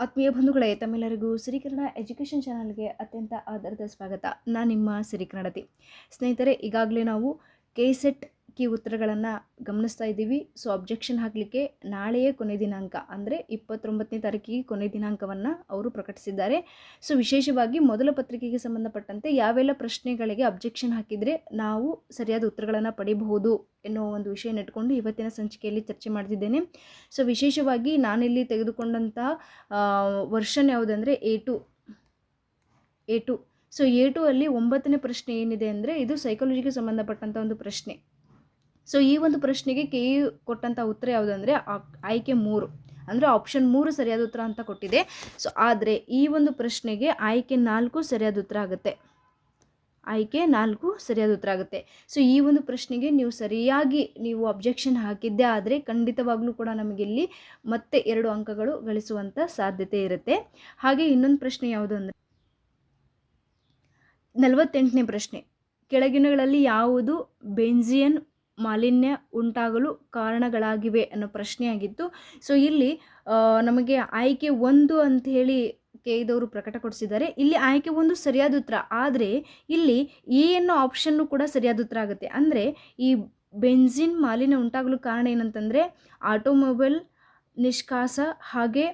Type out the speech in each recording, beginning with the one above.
ಆತ್ಮೀಯ ಬಂಧುಗಳೇ, ತಮ್ಮೆಲ್ಲರಿಗೂ ಸಿರಿ ಕನ್ನಡ ಎಜುಕೇಷನ್ ಚಾನಲ್ಗೆ ಅತ್ಯಂತ ಆಧಾರದ ಸ್ವಾಗತ. ನಾನು ನಿಮ್ಮ ಸಿರಿ ಸ್ನೇಹಿತರೆ, ಈಗಾಗಲೇ ನಾವು ಕೆ ಸೆಟ್ ಕಿ ಉತ್ತರಗಳನ್ನು ಗಮನಿಸ್ತಾ ಇದ್ದೀವಿ. ಸೊ ಅಬ್ಜೆಕ್ಷನ್ ಹಾಕಲಿಕ್ಕೆ ನಾಳೆಯೇ ಕೊನೆ ದಿನಾಂಕ, ಅಂದರೆ ಇಪ್ಪತ್ತೊಂಬತ್ತನೇ ತಾರೀಕಿಗೆ ಕೊನೆ ದಿನಾಂಕವನ್ನು ಅವರು ಪ್ರಕಟಿಸಿದ್ದಾರೆ. ಸೊ ವಿಶೇಷವಾಗಿ ಮೊದಲ ಪತ್ರಿಕೆಗೆ ಸಂಬಂಧಪಟ್ಟಂತೆ ಯಾವೆಲ್ಲ ಪ್ರಶ್ನೆಗಳಿಗೆ ಅಬ್ಜೆಕ್ಷನ್ ಹಾಕಿದರೆ ನಾವು ಸರಿಯಾದ ಉತ್ತರಗಳನ್ನು ಪಡಿಬಹುದು ಎನ್ನುವ ಒಂದು ವಿಷಯ ಇಟ್ಕೊಂಡು ಇವತ್ತಿನ ಸಂಚಿಕೆಯಲ್ಲಿ ಚರ್ಚೆ ಮಾಡ್ತಿದ್ದೇನೆ. ಸೊ ವಿಶೇಷವಾಗಿ ನಾನಿಲ್ಲಿ ತೆಗೆದುಕೊಂಡಂತಹ version ಯಾವುದಂದರೆ A two A two. So A two ಅಲ್ಲಿ ಒಂಬತ್ತನೇ ಪ್ರಶ್ನೆ ಏನಿದೆ ಅಂದರೆ ಇದು ಸೈಕಾಲಜಿಗೆ ಸಂಬಂಧಪಟ್ಟಂಥ ಒಂದು ಪ್ರಶ್ನೆ. ಸೊ ಈ ಒಂದು ಪ್ರಶ್ನೆಗೆ ಕೆ ಇ ಕೊಟ್ಟಂಥ ಉತ್ತರ ಯಾವುದಂದರೆ ಆಯ್ಕೆ ಮೂರು. ಅಂದರೆ ಆಪ್ಷನ್ ಮೂರು ಸರಿಯಾದ ಉತ್ತರ ಅಂತ ಕೊಟ್ಟಿದೆ. ಸೊ ಆದರೆ ಈ ಒಂದು ಪ್ರಶ್ನೆಗೆ ಆಯ್ಕೆ ನಾಲ್ಕು ಸರಿಯಾದ ಉತ್ತರ ಆಗುತ್ತೆ. ಆಯ್ಕೆ ನಾಲ್ಕು ಸರಿಯಾದ ಉತ್ತರ ಆಗುತ್ತೆ. ಸೊ ಈ ಒಂದು ಪ್ರಶ್ನೆಗೆ ನೀವು ಸರಿಯಾಗಿ ನೀವು ಅಬ್ಜೆಕ್ಷನ್ ಹಾಕಿದ್ದೆ ಆದರೆ ಖಂಡಿತವಾಗ್ಲೂ ಕೂಡ ನಮಗಿಲ್ಲಿ ಮತ್ತೆ ಎರಡು ಅಂಕಗಳು ಗಳಿಸುವಂಥ ಸಾಧ್ಯತೆ ಇರುತ್ತೆ. ಹಾಗೆ ಇನ್ನೊಂದು ಪ್ರಶ್ನೆ ಯಾವುದು ಅಂದರೆ ನಲವತ್ತೆಂಟನೇ ಪ್ರಶ್ನೆ. ಕೆಳಗಿನಗಳಲ್ಲಿ ಯಾವುದು ಬೆಂಜಿಯನ್ ಮಾಲಿನ್ಯ ಉಂಟಾಗಲು ಕಾರಣಗಳಾಗಿವೆ ಅನ್ನೋ ಪ್ರಶ್ನೆಯಾಗಿತ್ತು. ಸೊ ಇಲ್ಲಿ ನಮಗೆ ಆಯ್ಕೆ ಒಂದು ಅಂತ ಹೇಳಿ ಕೇದವರು ಪ್ರಕಟಗೊಳಿಸಿದ್ದಾರೆ ಇಲ್ಲಿ ಆಯ್ಕೆ ಒಂದು ಸರಿಯಾದ ಉತ್ತರ. ಆದರೆ, ಇಲ್ಲಿ ಎ ಅನ್ನೋ ಆಪ್ಷನ್ನು ಕೂಡ ಸರಿಯಾದ ಉತ್ತರ ಆಗುತ್ತೆ. ಅಂದರೆ, ಈ ಬೆಂಜಿನ್ ಮಾಲಿನ್ಯ ಉಂಟಾಗಲು ಕಾರಣ ಏನಂತಂದರೆ, ಆಟೋಮೊಬೈಲ್ ನಿಷ್ಕಾಸ ಹಾಗೆ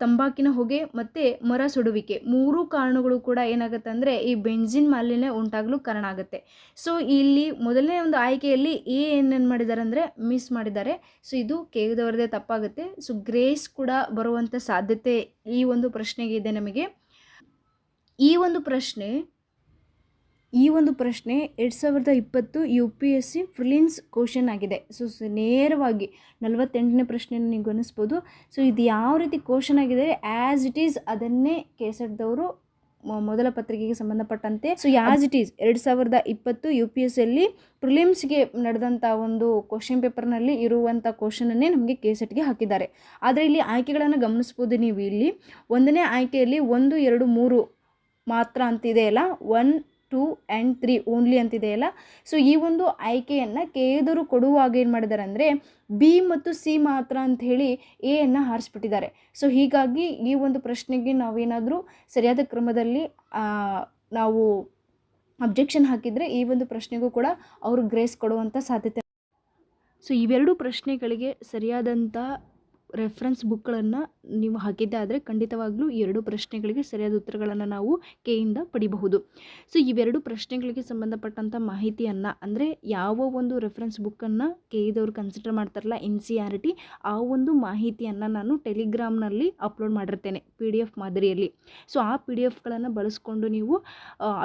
ತಂಬಾಕಿನ ಹೊಗೆ ಮತ್ತು ಮರ ಸುಡುವಿಕೆ. ಮೂರು ಕಾರಣಗಳು ಕೂಡ ಏನಾಗುತ್ತೆ ಅಂದರೆ ಈ ಬೆಂಜಿನ್ ಮಾಲಿನ್ಯ ಉಂಟಾಗಲು ಕಾರಣ ಆಗುತ್ತೆ. ಸೊ ಇಲ್ಲಿ ಮೊದಲನೇ ಒಂದು ಆಯ್ಕೆಯಲ್ಲಿ ಎ ಏನೇನು ಮಾಡಿದ್ದಾರೆ ಅಂದರೆ ಮಿಸ್ ಮಾಡಿದ್ದಾರೆ. ಸೊ ಇದು ಕೇಗದವರದೇ ತಪ್ಪಾಗುತ್ತೆ. ಸೊ ಗ್ರೇಸ್ ಕೂಡ ಬರುವಂಥ ಸಾಧ್ಯತೆ ಈ ಒಂದು ಪ್ರಶ್ನೆಗೆ ಇದೆ ನಮಗೆ. ಈ ಒಂದು ಪ್ರಶ್ನೆ ಈ ಒಂದು ಪ್ರಶ್ನೆ ಎರಡು ಸಾವಿರದ ಇಪ್ಪತ್ತು U P S C prelims question ಆಗಿದೆ. ಸೊ ನೇರವಾಗಿ ನಲವತ್ತೆಂಟನೇ ಪ್ರಶ್ನೆಯನ್ನು ನೀವು ಗಮನಿಸ್ಬೋದು. ಸೊ ಇದು ಯಾವ ರೀತಿ ಕ್ವಶನ್ ಆಗಿದೆ ಆ್ಯಸ್ ಇಟ್ ಈಸ್ ಅದನ್ನೇ ಕೇಸಡ್ದವರು ಮೊದಲ ಪತ್ರಿಕೆಗೆ ಸಂಬಂಧಪಟ್ಟಂತೆ. ಸೊ ಯಾಸ್ ಇಟ್ ಈಸ್ ಎರಡು ಸಾವಿರದ ಇಪ್ಪತ್ತು ಯು ಪಿ ಎಸ್ ಸಿಯಲ್ಲಿ ಪ್ರಿಲಿಮ್ಸ್ಗೆ ನಡೆದಂಥ ಒಂದು ಕ್ವಶನ್ ಪೇಪರ್ನಲ್ಲಿ ಇರುವಂಥ ಕ್ವಶನನ್ನೇ ನಮಗೆ ಕೆ ಸೆಟ್ಗೆ ಹಾಕಿದ್ದಾರೆ. ಆದರೆ ಇಲ್ಲಿ ಆಯ್ಕೆಗಳನ್ನು ಗಮನಿಸ್ಬೋದು ನೀವು ಇಲ್ಲಿ. ಒಂದನೇ ಆಯ್ಕೆಯಲ್ಲಿ ಒಂದು, ಎರಡು, ಮೂರು ಮಾತ್ರ ಅಂತಿದೆಯಲ್ಲ one two and three only ಅಂತಿದೆಯಲ್ಲ so ಈ ಒಂದು ಆಯ್ಕೆಯನ್ನು ಕೇದರು ಕೊಡುವಾಗ ಏನು ಮಾಡಿದ್ದಾರೆ ಅಂದರೆ ಬಿ ಮತ್ತು ಸಿ ಮಾತ್ರ ಅಂತ ಹೇಳಿ ಎಯನ್ನು ಹಾರಿಸ್ಬಿಟ್ಟಿದ್ದಾರೆ. ಸೊ ಹೀಗಾಗಿ ಈ ಒಂದು ಪ್ರಶ್ನೆಗೆ ನಾವೇನಾದರೂ ಸರಿಯಾದ ಕ್ರಮದಲ್ಲಿ ನಾವು ಅಬ್ಜೆಕ್ಷನ್ ಹಾಕಿದರೆ ಈ ಒಂದು ಪ್ರಶ್ನೆಗೂ ಕೂಡ ಅವರು ಗ್ರೇಸ್ ಕೊಡುವಂಥ ಸಾಧ್ಯತೆ. ಸೊ ಇವೆರಡು ಪ್ರಶ್ನೆಗಳಿಗೆ ಸರಿಯಾದಂಥ ರೆಫರೆನ್ಸ್ ಬುಕ್ಗಳನ್ನು ನೀವು ಹಾಕಿದ್ದೆ ಆದರೆ ಖಂಡಿತವಾಗ್ಲೂ ಈ ಎರಡು ಪ್ರಶ್ನೆಗಳಿಗೆ ಸರಿಯಾದ ಉತ್ತರಗಳನ್ನು ನಾವು ಕೆಯಿಂದ ಪಡಿಬಹುದು. ಸೊ ಇವೆರಡು ಪ್ರಶ್ನೆಗಳಿಗೆ ಸಂಬಂಧಪಟ್ಟಂಥ ಮಾಹಿತಿಯನ್ನು, ಅಂದರೆ ಯಾವ ಒಂದು ರೆಫರೆನ್ಸ್ ಬುಕ್ಕನ್ನು ಕೆಇದವ್ರು ಕನ್ಸಿಡರ್ ಮಾಡ್ತಾರಲ್ಲ ಎನ್ ಸಿ ಆರ್ ಟಿ ಆ ಒಂದು ಮಾಹಿತಿಯನ್ನು ನಾನು ಟೆಲಿಗ್ರಾಮ್ನಲ್ಲಿ ಅಪ್ಲೋಡ್ ಮಾಡಿರ್ತೇನೆ ಪಿ ಡಿ ಎಫ್ ಮಾದರಿಯಲ್ಲಿ. ಸೊ ಆ ಪಿ ಡಿ ಎಫ್ಗಳನ್ನು ಬಳಸ್ಕೊಂಡು ನೀವು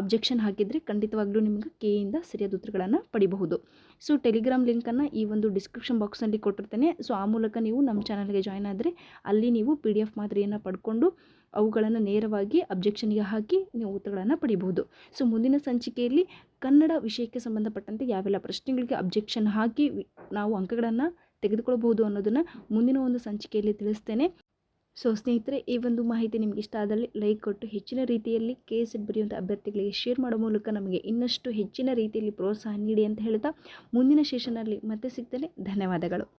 ಅಬ್ಜೆಕ್ಷನ್ ಹಾಕಿದರೆ ಖಂಡಿತವಾಗ್ಲೂ ನಿಮಗೆ ಕೆಯಿಂದ ಸರಿಯಾದ ಉತ್ತರಗಳನ್ನು ಪಡಿಬಹುದು. ಸೊ ಟೆಲಿಗ್ರಾಮ್ ಲಿಂಕನ್ನು ಈ ಒಂದು ಡಿಸ್ಕ್ರಿಪ್ಷನ್ ಬಾಕ್ಸಲ್ಲಿ ಕೊಟ್ಟಿರ್ತೇನೆ. ಸೊ ಆ ಮೂಲಕ ನೀವು ನಮ್ಮ ಚಾನಲ್ಗೆ ಜಾಯ್ನ್ ಆದರೆ ಅಲ್ಲಿ ನೀವು ಪಿ ಡಿ ಎಫ್ ಮಾದರಿಯನ್ನು ಪಡ್ಕೊಂಡು ಅವುಗಳನ್ನು ನೇರವಾಗಿ ಅಬ್ಜೆಕ್ಷನ್ಗೆ ಹಾಕಿ ನೀವು ಉತ್ತರಗಳನ್ನು ಪಡಿಬಹುದು ಸೊ ಮುಂದಿನ ಸಂಚಿಕೆಯಲ್ಲಿ ಕನ್ನಡ ವಿಷಯಕ್ಕೆ ಸಂಬಂಧಪಟ್ಟಂತೆ ಯಾವೆಲ್ಲ ಪ್ರಶ್ನೆಗಳಿಗೆ ಅಬ್ಜೆಕ್ಷನ್ ಹಾಕಿ ನಾವು ಅಂಕಗಳನ್ನು ತೆಗೆದುಕೊಳ್ಳಬಹುದು ಅನ್ನೋದನ್ನು ಮುಂದಿನ ಒಂದು ಸಂಚಿಕೆಯಲ್ಲಿ ತಿಳಿಸ್ತೇನೆ. ಸೊ ಸ್ನೇಹಿತರೆ, ಈ ಒಂದು ಮಾಹಿತಿ ನಿಮಗೆ ಇಷ್ಟ ಆದಲ್ಲಿ ಲೈಕ್ ಕೊಟ್ಟು ಹೆಚ್ಚಿನ ರೀತಿಯಲ್ಲಿ ಕೆ ಎಸ್ ಎಡ್ ಬರೆಯುವಂಥ ಅಭ್ಯರ್ಥಿಗಳಿಗೆ ಶೇರ್ ಮಾಡೋ ಮೂಲಕ ನಮಗೆ ಇನ್ನಷ್ಟು ಹೆಚ್ಚಿನ ರೀತಿಯಲ್ಲಿ ಪ್ರೋತ್ಸಾಹ ನೀಡಿ ಅಂತ ಹೇಳ್ತಾ ಮುಂದಿನ ಸೆಷನಲ್ಲಿ ಮತ್ತೆ ಸಿಗ್ತೇನೆ. ಧನ್ಯವಾದಗಳು.